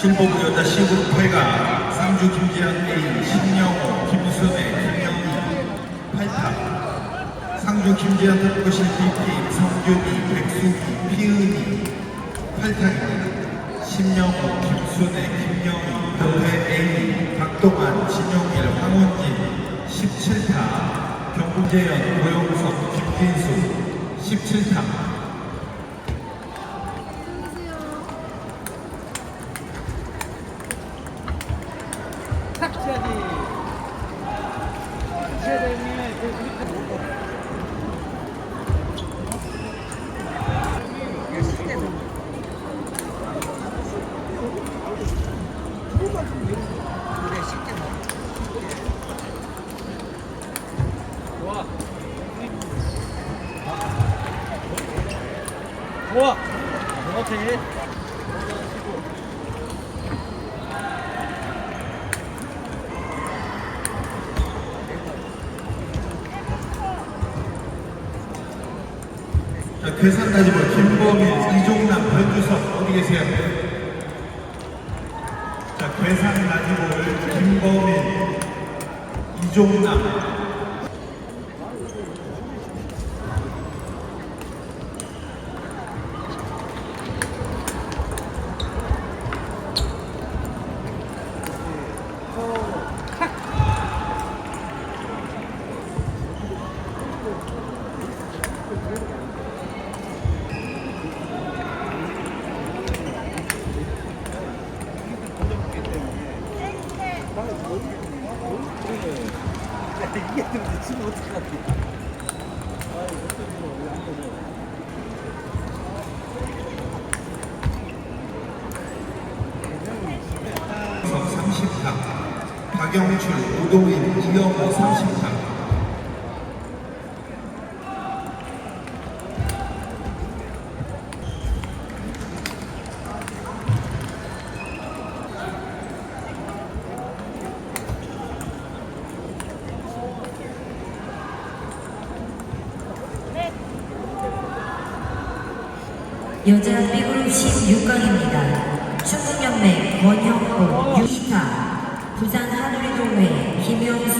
실버구 여자 시그룹 8가 상주 김지현 A, 신영호, 김수매, 김영희 8탑 상주 김지현 탁구실 BP 성균이, 백수기, 피은이 8탑입니다. 신영호, 김순애, 김영희, 도회 A, 박동환, 진용일, 황원진. 17탑 경북재현, 고영석, 김진수. 17탑 좋아. 그렇지. 자, 괴산 다지고 김범일, 이종남, 변주석 어디 계세요? 자, 괴산 다지고 김범일, 이종남 이게 때문에 지금? 석 30탑 박영출, 오동인, 이영호 30탑 여자 B그룹 16강입니다. 충북연맹 원형호 유이타 부산 하누리동회 김영수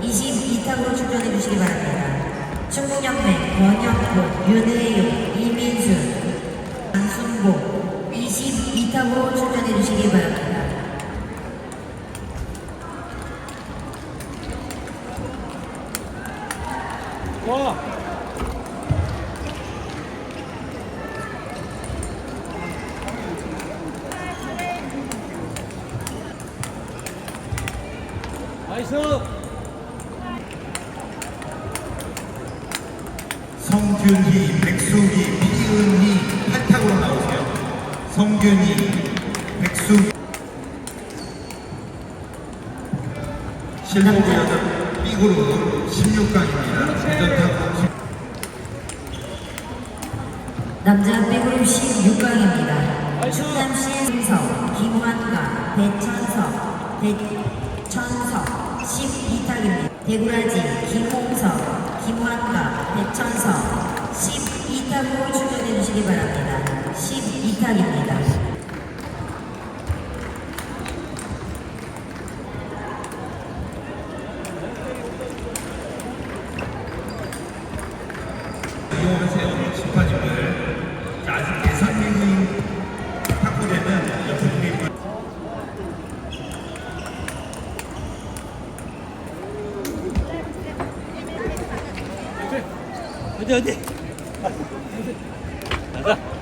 22탑으로 출전해 주시기 바랍니다. 충북연맹 원형호 윤혜용 이민수 안순복 22탑으로 출전해 주시기 바랍니다. 와. 나이스. 성균희, 백수기, 피은희 8탑으로 나오세요. 성균희, 백수 실버구 여자 B그룹 16강입니다. 대전탑 남자 B그룹 16강입니다. 충남시 김석, 김환가, 배천석, 배천석 12탑입니다. 대구라지, 김홍석, 김환가, 배천석 12탑으로 출전해 주시기 바랍니다. 12탑입니다. 이용하세요. 심판님들. 자, 아직 예상이 탁구되면 옆에 분이 있고 어디 어디? 가자.